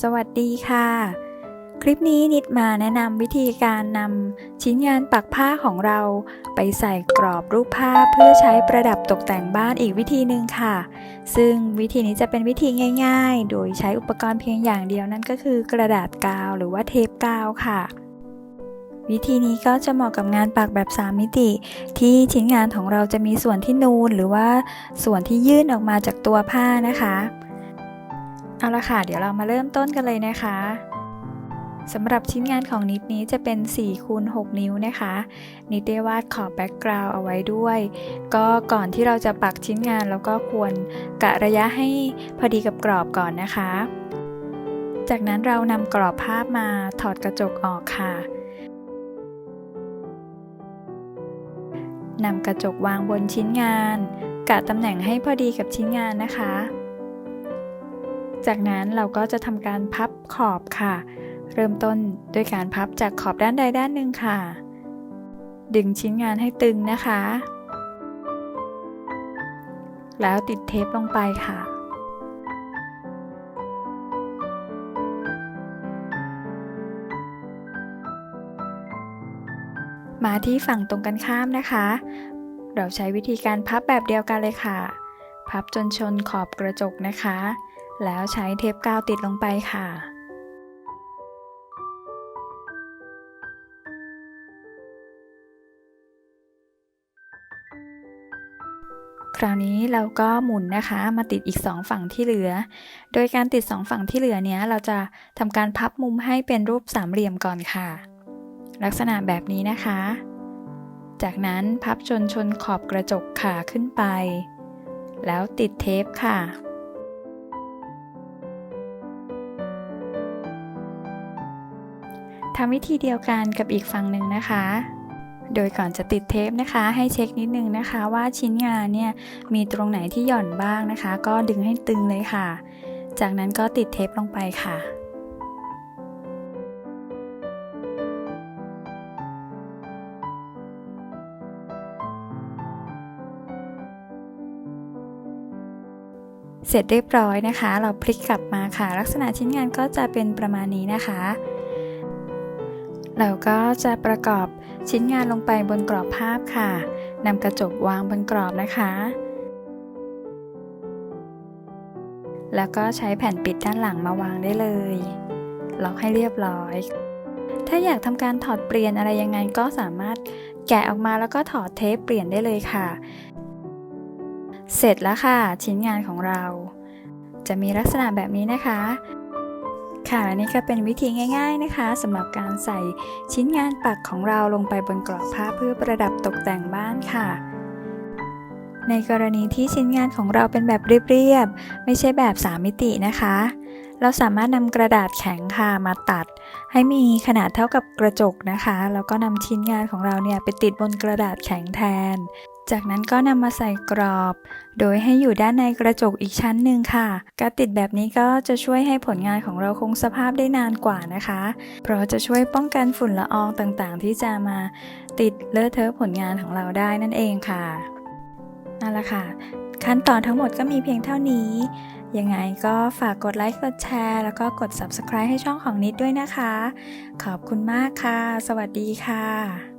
สวัสดีค่ะ คลิปนี้นิดมาแนะนำวิธีการนำชิ้นงานปักผ้าของเรา ไปใส่กรอบรูปภาพเพื่อใช้ประดับตกแต่งบ้านอีกวิธีหนึ่งค่ะ ซึ่งวิธีนี้จะเป็นวิธีง่าย ๆ โดยใช้อุปกรณ์เพียงอย่างเดียวนั่นก็คือกระดาษกาวหรือว่าเทปกาวค่ะวิธีนี้ก็จะเหมาะกับงานปักแบบ 3 มิติ ที่ชิ้นงานของเราจะมีส่วนที่นูนหรือว่าส่วนที่ยื่นออกมาจากตัวผ้านะคะ เอาละค่ะ เดี๋ยวเรามาเริ่มต้นกันเลยนะคะสำหรับชิ้นงานของนิดนี้จะเป็น 4 คูณ 6 นิ้วนะคะ นิดได้วาดขอบแบ็กกราวด์เอาไว้ด้วย ก็ก่อนที่เราจะปักชิ้นงานแล้วก็ควรกะระยะให้พอดีกับกรอบก่อนนะคะ จากนั้นเรานำกรอบภาพมาถอดกระจกออกค่ะนำกระจกวางบนชิ้นงาน กะตำแหน่งให้พอดีกับชิ้นงานนะคะ จากนั้นเราก็จะทำการพับขอบค่ะ เริ่มต้นด้วยการพับจากขอบด้านใดด้านหนึ่งค่ะ ดึงชิ้นงานให้ตึงนะคะ แล้วติดเทปลงไปค่ะมาที่ฝั่งตรงกันข้ามนะคะ เราใช้วิธีการพับแบบเดียวกันเลยค่ะ พับจนชนขอบกระจกนะคะ แล้วใช้เทปกาวติดลงไปค่ะ คราวนี้เราก็หมุนนะคะมาติดอีก 2 ฝั่งที่เหลือ โดยการติด 2 ฝั่งที่เหลือเนี้ยเราจะทำการพับมุมให้เป็นรูปสามเหลี่ยมก่อนค่ะ ลักษณะแบบนี้นะคะ จากนั้นพับจนชนขอบกระจกขาขึ้นไป แล้วติดเทปค่ะ ทำวิธีเดียวกันกับอีกฝั่งหนึ่งนะคะ โดยก่อนจะติดเทปนะคะ ให้เช็คนิดนึงนะคะ ว่าชิ้นงานเนี่ยมีตรงไหนที่หย่อนบ้างนะคะ ก็ดึงให้ตึงเลยค่ะ จากนั้นก็ติดเทปลงไปค่ะเสร็จเรียบร้อยนะคะ เราพลิกกลับมาค่ะ ลักษณะชิ้นงานก็จะเป็นประมาณนี้นะคะ เราก็จะประกอบชิ้นงานลงไปบนกรอบภาพค่ะนำกระจกวางบนกรอบนะคะ แล้วก็ใช้แผ่นปิดด้านหลังมาวางได้เลย ล็อกให้เรียบร้อย ถ้าอยากทำการถอดเปลี่ยนอะไรยังไงก็สามารถแกะออกมาแล้วก็ถอดเทปเปลี่ยนได้เลยค่ะ เสร็จแล้วค่ะ ชิ้นงานของเรา จะมีลักษณะแบบนี้นะคะ ค่ะนี่ก็เป็นวิธีง่าย ๆนะคะสำหรับการใส่ชิ้นงานปักของเราลงไปบนกรอบผ้าเพื่อประดับตกแต่งบ้านค่ะ ในกรณีที่ชิ้นงานของเราเป็นแบบเรียบๆไม่ใช่แบบ3มิตินะคะ เราสามารถนำกระดาษแข็งค่ะมาตัด ให้มีขนาดเท่ากับกระจกนะคะ แล้วก็นำชิ้นงานของเราเนี่ยไปติดบนกระดาษแข็งแทน จากนั้นก็นำมาใส่กรอบ โดยให้อยู่ด้านในกระจกอีกชั้นหนึ่งค่ะ การติดแบบนี้ก็จะช่วยให้ผลงานของเราคงสภาพได้นานกว่านะคะ เพราะจะช่วยป้องกันฝุ่นละอองต่างๆ ที่จะมาติดเลอะเทอะผลงานของเราได้นั่นเองค่ะนั่นแหละค่ะ ขั้นตอนทั้งหมดก็มีเพียงเท่านี้ ยังไงก็ฝากกดไลค์ กดแชร์ แล้วก็กด subscribe ให้ช่องของนิดด้วยนะคะ ขอบคุณมากค่ะ สวัสดีค่ะ